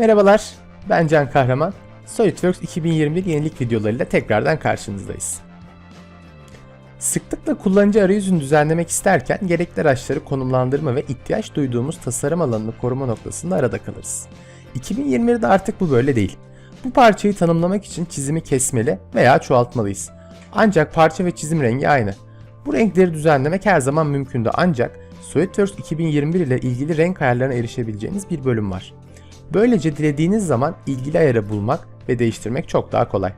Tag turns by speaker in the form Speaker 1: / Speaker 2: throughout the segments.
Speaker 1: Merhabalar, ben Can Kahraman. SolidWorks 2021 yenilik videolarıyla tekrardan karşınızdayız. Sıklıkla kullanıcı arayüzünü düzenlemek isterken gerekli araçları konumlandırma ve ihtiyaç duyduğumuz tasarım alanını koruma noktasında arada kalırız. 2021'de artık bu böyle değil. Bu parçayı tanımlamak için çizimi kesmeli veya çoğaltmalıyız. Ancak parça ve çizim rengi aynı. Bu renkleri düzenlemek her zaman mümkündü ancak SolidWorks 2021 ile ilgili renk ayarlarına erişebileceğiniz bir bölüm var. Böylece dilediğiniz zaman ilgili ayarı bulmak ve değiştirmek çok daha kolay.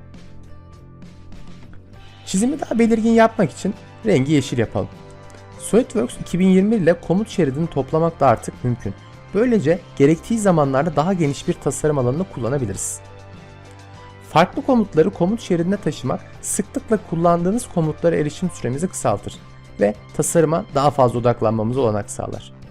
Speaker 1: Çizimi daha belirgin yapmak için rengi yeşil yapalım. SolidWorks 2021 ile komut şeridini toplamak da artık mümkün. Böylece gerektiği zamanlarda daha geniş bir tasarım alanını kullanabiliriz. Farklı komutları komut şeridine taşımak sıklıkla kullandığınız komutlara erişim süremizi kısaltır ve tasarıma daha fazla odaklanmamıza olanak sağlar.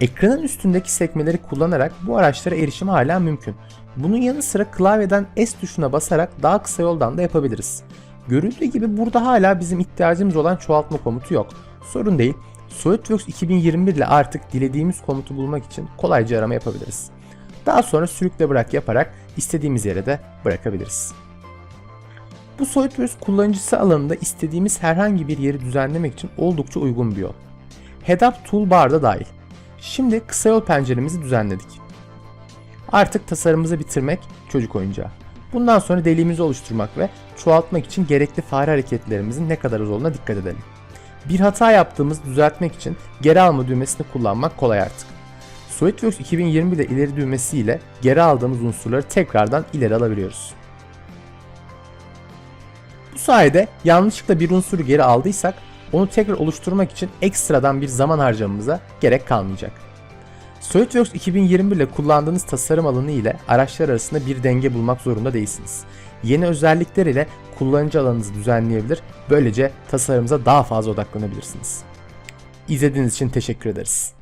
Speaker 1: Ekranın üstündeki sekmeleri kullanarak bu araçlara erişim hala mümkün. Bunun yanı sıra klavyeden S tuşuna basarak daha kısa yoldan da yapabiliriz. Görüldüğü gibi burada hala bizim ihtiyacımız olan çoğaltma komutu yok. Sorun değil. SolidWorks 2021 ile artık dilediğimiz komutu bulmak için kolayca arama yapabiliriz. Daha sonra sürükle bırak yaparak istediğimiz yere de bırakabiliriz. Bu SolidWorks kullanıcısı alanında istediğimiz herhangi bir yeri düzenlemek için oldukça uygun bir yol. Head Up Toolbar da dahil. Şimdi kısa yol penceremizi düzenledik. Artık tasarımımızı bitirmek çocuk oyuncağı. Bundan sonra deliğimizi oluşturmak ve çoğaltmak için gerekli fare hareketlerimizin ne kadar az olduğuna dikkat edelim. Bir hata yaptığımız düzeltmek için geri alma düğmesini kullanmak kolay artık. SolidWorks 2021'de ileri düğmesiyle geri aldığımız unsurları tekrardan ileri alabiliyoruz. Bu sayede yanlışlıkla bir unsuru geri aldıysak onu tekrar oluşturmak için ekstradan bir zaman harcamamıza gerek kalmayacak. SolidWorks 2021 ile kullandığınız tasarım alanı ile araçlar arasında bir denge bulmak zorunda değilsiniz. Yeni özellikler ile kullanıcı alanınızı düzenleyebilir, böylece tasarımıza daha fazla odaklanabilirsiniz. İzlediğiniz için teşekkür ederiz.